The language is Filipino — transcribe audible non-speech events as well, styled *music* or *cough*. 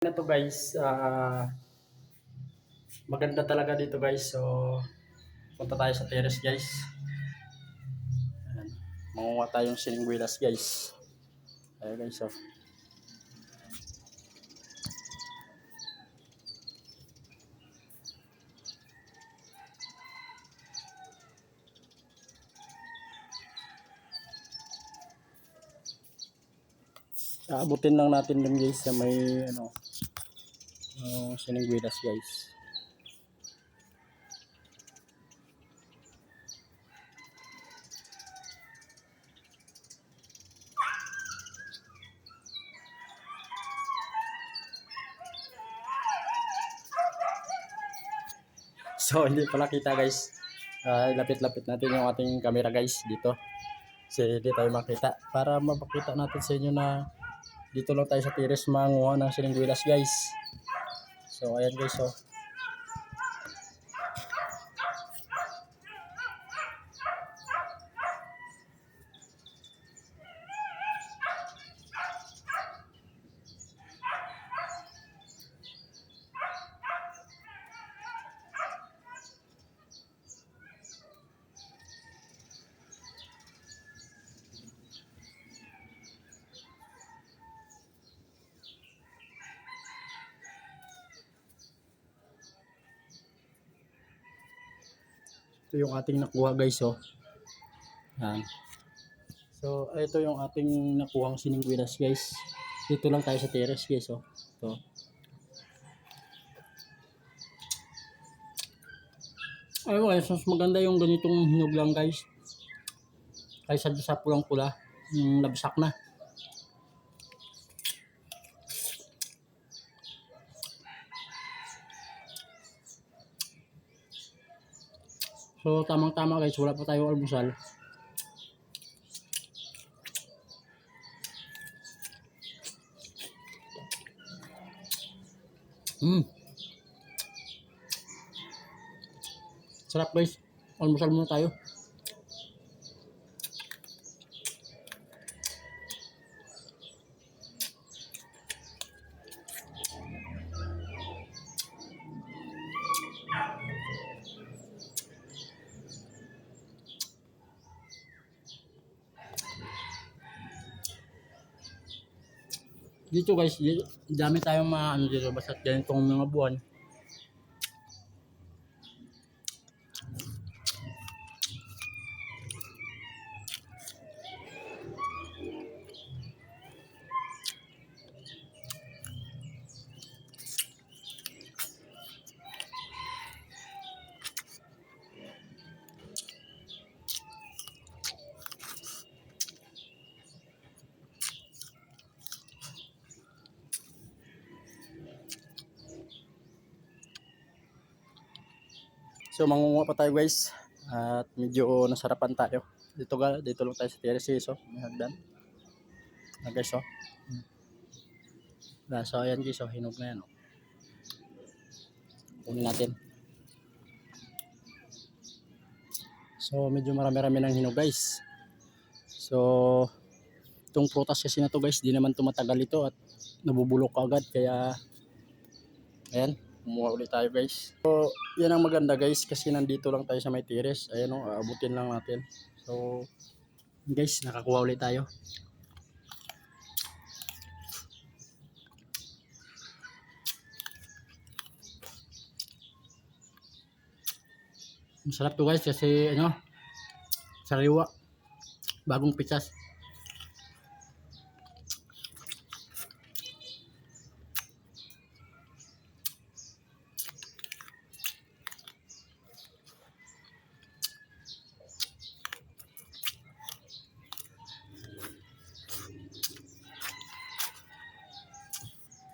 na to guys, ah, maganda talaga dito guys. So, punta tayo sa terrace guys. Ayan. Mangunga tayong siningwilas guys. Ayan guys, oh. Aabutin lang natin dun guys sa may ano, uh, siningwilas guys. *laughs* So, hindi pala kita guys. Ah, lapit-lapit natin yung ating camera guys dito. Kasi hindi tayo makita. Para mapakita natin sa inyo na dito lang tayo sa Tires manguha ng siningwilas guys. So, ayan guys oh. Ito yung ating nakuha guys oh. Yan. So, ito yung ating nakuhang siningwilas guys. Dito lang tayo sa terrace guys oh. Ito. Ayun guys, mas maganda yung ganitong hinog lang guys. Kaysa sa pulang pula. Yung nabsak na. So, tamang-tama guys, wala pa tayong almusal. Hmm. Sarap guys. Almusal muna tayo. Dito guys, di- dami tayong mga ano dito basta ganitong mga buwan. So mangunguha pa tayo guys. At medyo nasarapan tayo. Dito ga, dito lang tayo sa terrace so may hagdan. Ah, guys oh. Ah, So ayan guys oh, hinog na yan oh. Kunin natin. So medyo marami-rami ng hinog guys. So itong prutas kasi na to guys, di naman tumatagal ito at nabubulok agad kaya ayan, kumuha ulit tayo guys. So yan ang maganda guys kasi nandito lang tayo sa may tires. Ayan o, aabutin lang natin. So guys, nakakuha ulit tayo. Masarap to guys kasi ano, sariwa. Bagong pitas.